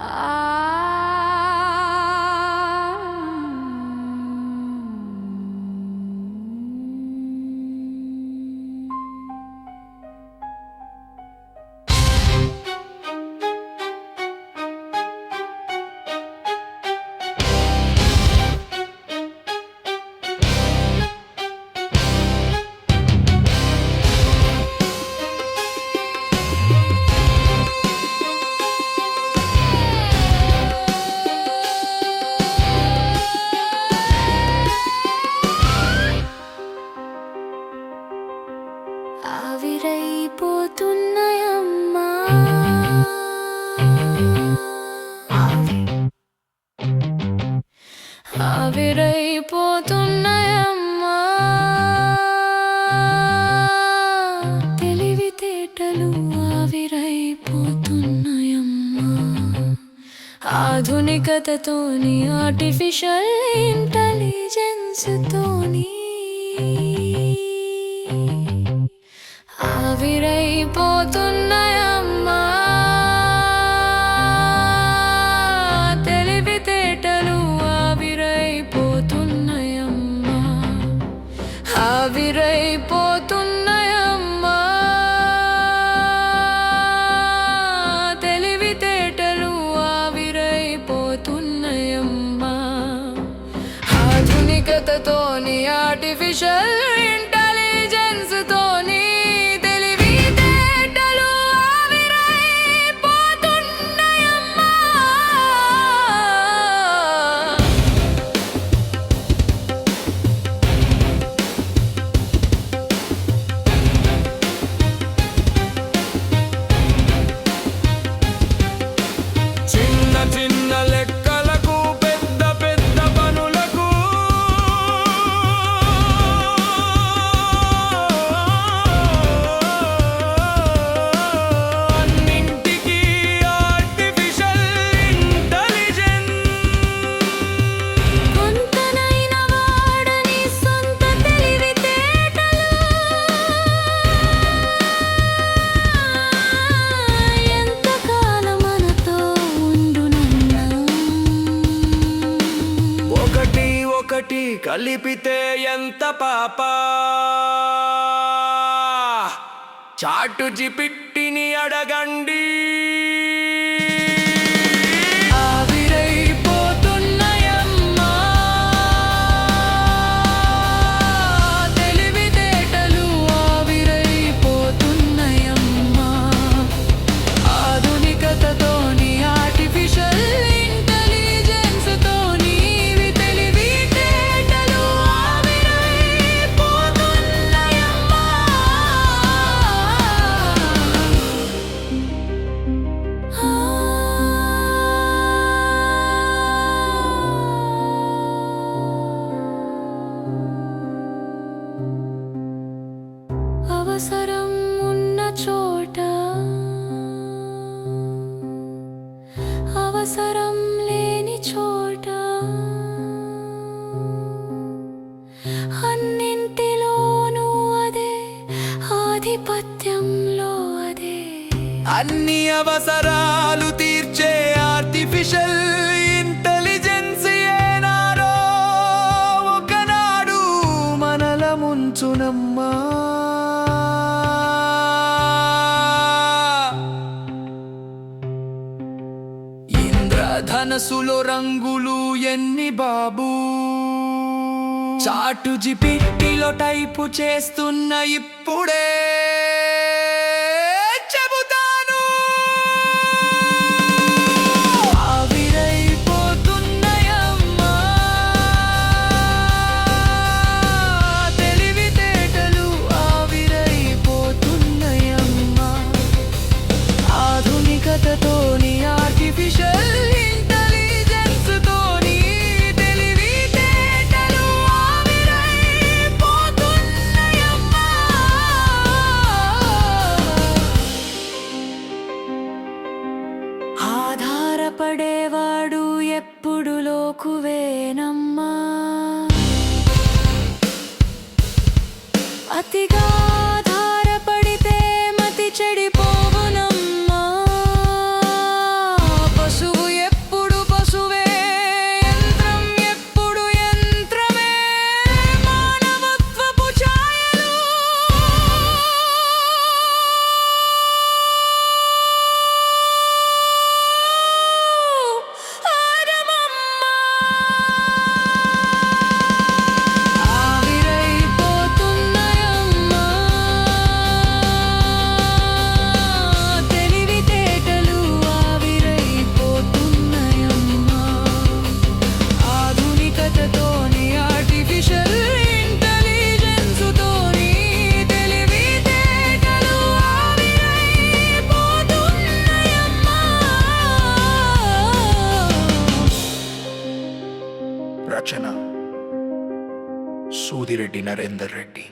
Ah. ఆవిరైపోతున్నాయమ్మా. తెలివితేటలు ఆవిరైపోతున్నాయమ్మా. ఆధునికతతోని artificial intelligence తోని ఆవిరైపోతున్నాయమ్మా. తెలివితేటలు ఆవిరైపోతున్నాయమ్మా. ఆధునికతతోని ఆర్టిఫిషియల్ ఇంటెలిజెన్స్తో ఒకటి కలిపితే ఎంత పాప? చాటు జిపిట్టిని అడగండి. అన్ని అవసరాలు తీర్చే ఆర్టిఫిషియల్ ఇంటెలిజెన్స్ ఏనాడో ఒకనాడు మనల ముంచునమ్మా. ఇంద్రధనసులో రంగులు ఎన్ని బాబు? చాటు జిపిట్టిలో టైపు చేస్తున్న ఇప్పుడే పడేవాడు ఎప్పుడు లోకువేనమ్మా. అతిగా రచన సూదిరెడ్డి నరేందర్ రెడ్డి